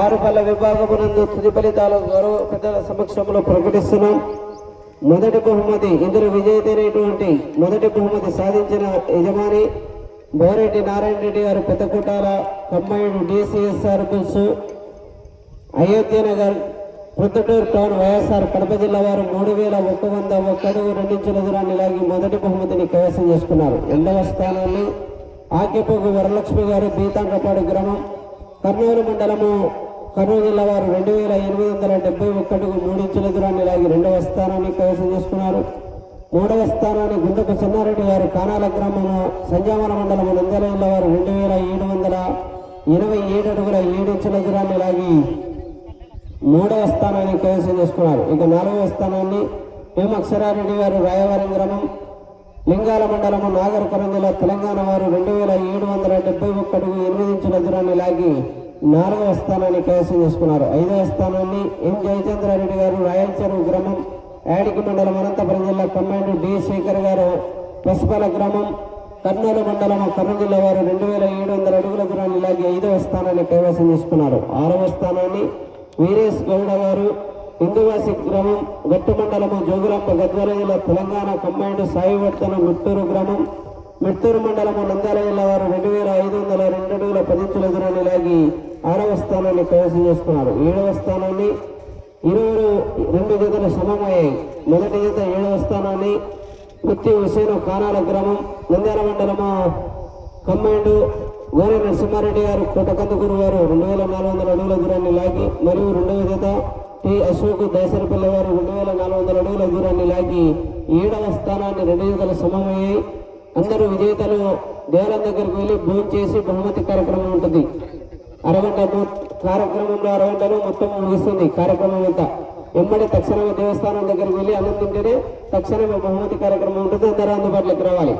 ఆరు పళ్ళ విభాగమునందు తుది ఫలితాలు గౌరవ పెద్దల సమక్షంలో ప్రకటిస్తున్నాం. మొదటి బహుమతి ఇందులో విజేతైనటువంటి మొదటి బహుమతి సాధించిన యజమాని బోరెడ్డి నారాయణ రెడ్డి గారు Peddakutala combined DCSR bulls Ayodhya Nagar Proddatur town YSR Kadapa జిల్లా వారు మూడు వేల ఒక్క వంద ఒక్కడుగు రెండించుల దూరాన్ని లాగి మొదటి బహుమతిని కైవసం చేసుకున్నారు. రెండవ స్థానాన్ని ఆకేపోగు వరలక్ష్మి గారు బీతాండ్రపాడు గ్రామం కర్నూలు మండలము కర్నూలు జిల్లా వారు రెండు వేల ఎనిమిది వందల డెబ్బై ఒక్క మూడించుల దూరాన్ని లాగి రెండవ స్థానాన్ని కైవసం చేసుకున్నారు. మూడవ స్థానాన్ని గుండకు చెన్నారెడ్డి గారు కానాల గ్రామము సంజామల మండలము నంద్యాల జిల్లా వారు రెండు వేల ఏడు వందల ఇరవై ఏడు అడుగుల ఏడించుల దూరాన్ని లాగి మూడవ స్థానాన్ని కైవసం చేసుకున్నారు. ఇక నాలుగవ స్థానాన్ని ఎం అక్షరారెడ్డి గారు రాయవరం గ్రామం లింగాల మండలము నాగరపురం జిల్లా తెలంగాణ వారు రెండు వేల ఏడు వందల డెబ్బై ఒక్క ఎనిమిది ఇంచుల దూరాన్ని లాగి నాలుగవ స్థానాన్ని కైవసం చేసుకున్నారు. ఐదవ స్థానాన్ని ఎం జయచంద్రారెడ్డి గారు రాయలచెరువు గ్రామం యాడికి మండలం అనంతపురం జిల్లా కమాండ్ డి. శేఖర్ గారు పసుపల గ్రామం కర్నూలు మండలం కర్నూలు జిల్లా వారు రెండు వేల ఏడు వందల అడుగుల దూరాన్ని లాగి ఐదవ స్థానాన్ని కైవసం చేసుకున్నారు. ఆరవ స్థానాన్ని వీరేష్ గౌడ గారు హిందూవాసి గ్రామం గట్టు మండలము జోగులాంబ గద్వాల జిల్లా తెలంగాణ కమాండ్ సాయివర్తన మిట్టూరు గ్రామం మిట్టూరు మండలము నంద్యాల జిల్లా వారు రెండు వేల ఐదు వందల రెండు అడుగుల పదించుల దూరాన్ని లాగి ఆరవ స్థానాన్ని కైవసం చేసుకున్నారు ఏడవ స్థానాన్ని ఇరువురు రెండు జతలు సమమయ్యాయి మొదటి జత ఏడవ స్థానాన్ని ముత్తి హుసేను కానాల గ్రామం నంద్యాల మండలము కమ్మాండు గోరె నరసింహారెడ్డి గారు కోటకందుకూరు వారు రెండు వేల నాలుగు వందల అడుగుల దూరాన్ని లాగి మరియు రెండవ జత టి అశోక్ దాసరిపల్లి వారు రెండు వేల నాలుగు వందల అడుగుల దూరాన్ని లాగి ఏడవ స్థానాన్ని రెండు జతలు సమమయ్యాయి అందరూ విజేతలు దేవాలయం దగ్గరికి వెళ్ళి భోజనం చేసి బహుమతి కార్యక్రమం ఉంటుంది. అరగంట కార్యక్రమంలో అరగంటలో మొత్తం ముగిస్తుంది కార్యక్రమం అంతా ఎమ్మడి తక్షణమే దేవస్థానం దగ్గరికి వెళ్ళి అన్నం తింటేనే తక్షణమే బహుమతి కార్యక్రమం ఉంటుంది. అందరూ అందుబాటులోకి రావాలి.